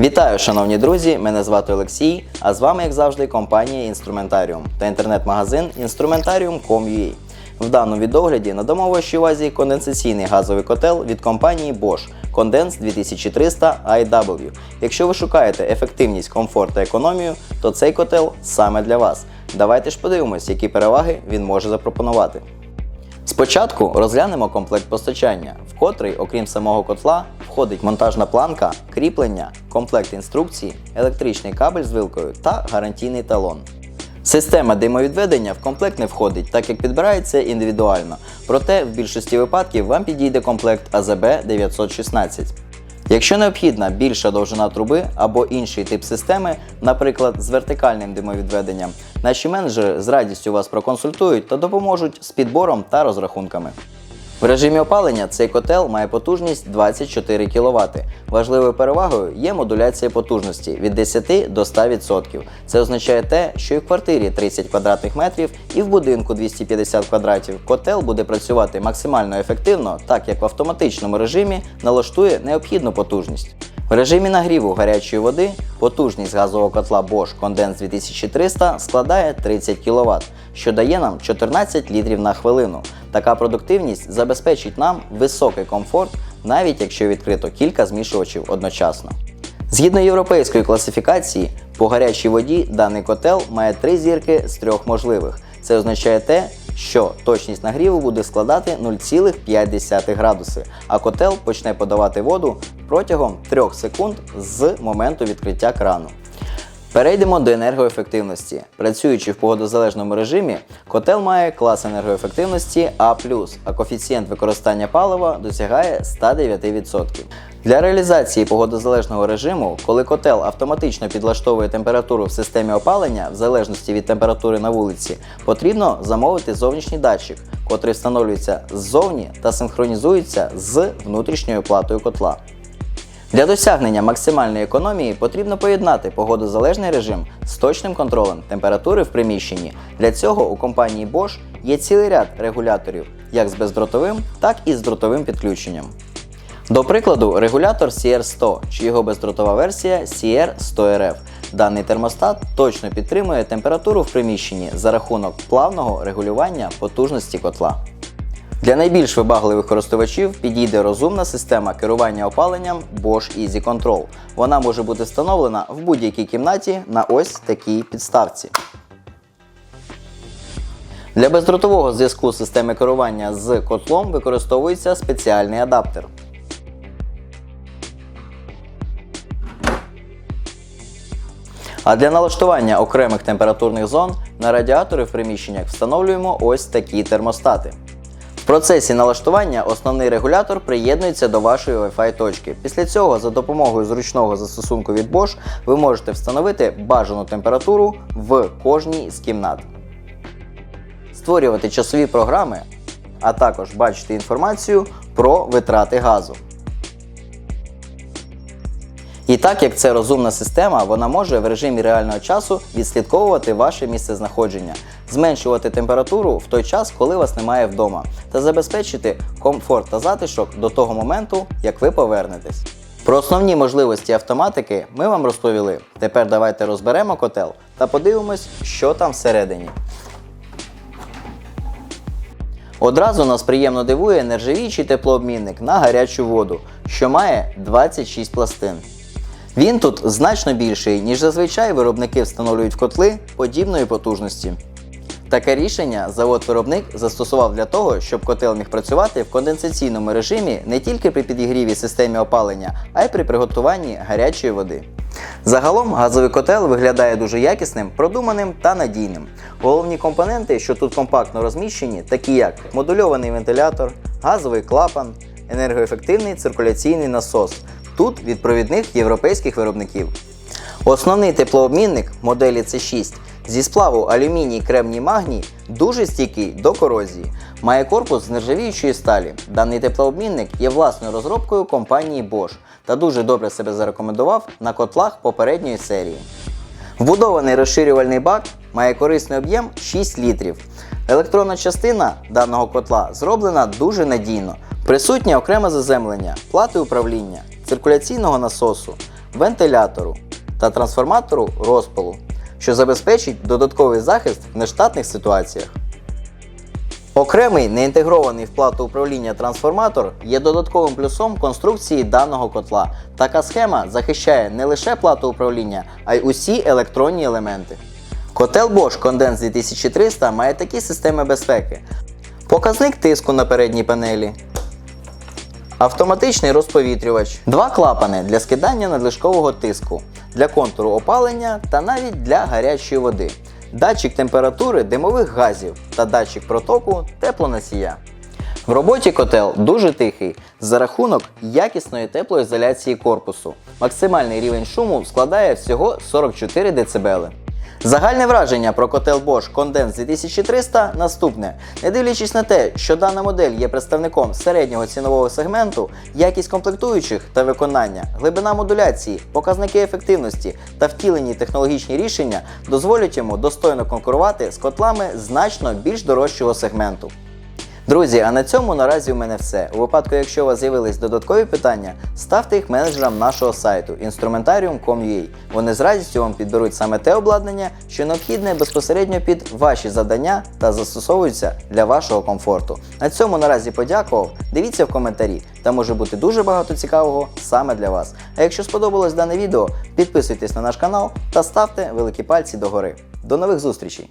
Вітаю, шановні друзі! Мене звати Олексій, а з вами, як завжди, компанія Інструментаріум та інтернет-магазин Instrumentarium.com.ua. В даному відогляді надамо вашій увазі конденсаційний газовий котел від компанії Bosch Condense 2300 IW. Якщо ви шукаєте ефективність, комфорт та економію, то цей котел саме для вас. Давайте ж подивимось, які переваги він може запропонувати. Спочатку розглянемо комплект постачання, в котрий, окрім самого котла, входить монтажна планка, кріплення, комплект інструкції, електричний кабель з вилкою та гарантійний талон. Система димовідведення в комплект не входить, так як підбирається індивідуально, проте в більшості випадків вам підійде комплект АЗБ 916. Якщо необхідна більша довжина труби або інший тип системи, наприклад, з вертикальним димовідведенням, наші менеджери з радістю вас проконсультують та допоможуть з підбором та розрахунками. В режимі опалення цей котел має потужність 24 кВт. Важливою перевагою є модуляція потужності від 10 до 100%. Це означає те, що і в квартирі 30 квадратних метрів, і в будинку 250 квадратів котел буде працювати максимально ефективно, так як в автоматичному режимі налаштує необхідну потужність. В режимі нагріву гарячої води потужність газового котла Bosch Condense 2300 складає 30 кВт, що дає нам 14 літрів на хвилину. Така продуктивність забезпечить нам високий комфорт, навіть якщо відкрито кілька змішувачів одночасно. Згідно європейської класифікації, по гарячій воді даний котел має три зірки з трьох можливих. Це означає те, що точність нагріву буде складати 0,5 градуси, а котел почне подавати воду протягом 3 секунд з моменту відкриття крану. Перейдемо до енергоефективності. Працюючи в погодозалежному режимі, котел має клас енергоефективності А+, а коефіцієнт використання палива досягає 109%. Для реалізації погодозалежного режиму, коли котел автоматично підлаштовує температуру в системі опалення в залежності від температури на вулиці, потрібно замовити зовнішній датчик, котрий встановлюється ззовні та синхронізується з внутрішньою платою котла. Для досягнення максимальної економії потрібно поєднати погодозалежний режим з точним контролем температури в приміщенні. Для цього у компанії Bosch є цілий ряд регуляторів, як з бездротовим, так і з дротовим підключенням. До прикладу, регулятор CR100 чи його бездротова версія CR100RF. Даний термостат точно підтримує температуру в приміщенні за рахунок плавного регулювання потужності котла. Для найбільш вибагливих користувачів підійде розумна система керування опаленням Bosch Easy Control. Вона може бути встановлена в будь-якій кімнаті на ось такій підставці. Для бездротового зв'язку системи керування з котлом використовується спеціальний адаптер. А для налаштування окремих температурних зон на радіатори в приміщеннях встановлюємо ось такі термостати. Процесі налаштування основний регулятор приєднується до вашої Wi-Fi точки. Після цього за допомогою зручного застосунку від Bosch ви можете встановити бажану температуру в кожній з кімнат. Створювати часові програми, а також бачити інформацію про витрати газу. І так як це розумна система, вона може в режимі реального часу відслідковувати ваше місцезнаходження, зменшувати температуру в той час, коли вас немає вдома, та забезпечити комфорт та затишок до того моменту, як ви повернетесь. Про основні можливості автоматики ми вам розповіли. Тепер давайте розберемо котел та подивимось, що там всередині. Одразу нас приємно дивує нержавіючий теплообмінник на гарячу воду, що має 26 пластин. Він тут значно більший, ніж зазвичай виробники встановлюють в котли подібної потужності. Таке рішення завод-виробник застосував для того, щоб котел міг працювати в конденсаційному режимі не тільки при підігріві системі опалення, а й при приготуванні гарячої води. Загалом газовий котел виглядає дуже якісним, продуманим та надійним. Головні компоненти, що тут компактно розміщені, такі як модульований вентилятор, газовий клапан, енергоефективний циркуляційний насос. Тут від провідних європейських виробників. Основний теплообмінник моделі C6 зі сплаву алюміній кремній магній дуже стійкий до корозії. Має корпус з нержавіючої сталі. Даний теплообмінник є власною розробкою компанії Bosch та дуже добре себе зарекомендував на котлах попередньої серії. Вбудований розширювальний бак має корисний об'єм 6 літрів. Електронна частина даного котла зроблена дуже надійно. Присутнє окреме заземлення, плати управління, циркуляційного насосу, вентилятору та трансформатору розпилу, що забезпечить додатковий захист в нештатних ситуаціях. Окремий неінтегрований в плату управління трансформатор є додатковим плюсом конструкції даного котла. Така схема захищає не лише плату управління, а й усі електронні елементи. Котел Bosch Condense 2300 має такі системи безпеки: показник тиску на передній панелі, автоматичний розповітрювач, два клапани для скидання надлишкового тиску, для контуру опалення та навіть для гарячої води, датчик температури димових газів та датчик протоку теплоносія. В роботі котел дуже тихий за рахунок якісної теплоізоляції корпусу. Максимальний рівень шуму складає всього 44 дБ. Загальне враження про котел Bosch Condense 2300 наступне. Не дивлячись на те, що дана модель є представником середнього цінового сегменту, якість комплектуючих та виконання, глибина модуляції, показники ефективності та втілені технологічні рішення дозволять йому достойно конкурувати з котлами значно більш дорожчого сегменту. Друзі, а на цьому наразі у мене все. У випадку, якщо у вас з'явились додаткові питання, ставте їх менеджерам нашого сайту instrumentarium.com.ua. Вони з радістю вам підберуть саме те обладнання, що необхідне безпосередньо під ваші завдання та застосовується для вашого комфорту. На цьому наразі подякував. Дивіться в коментарі, там може бути дуже багато цікавого саме для вас. А якщо сподобалось дане відео, підписуйтесь на наш канал та ставте великі пальці догори. До нових зустрічей!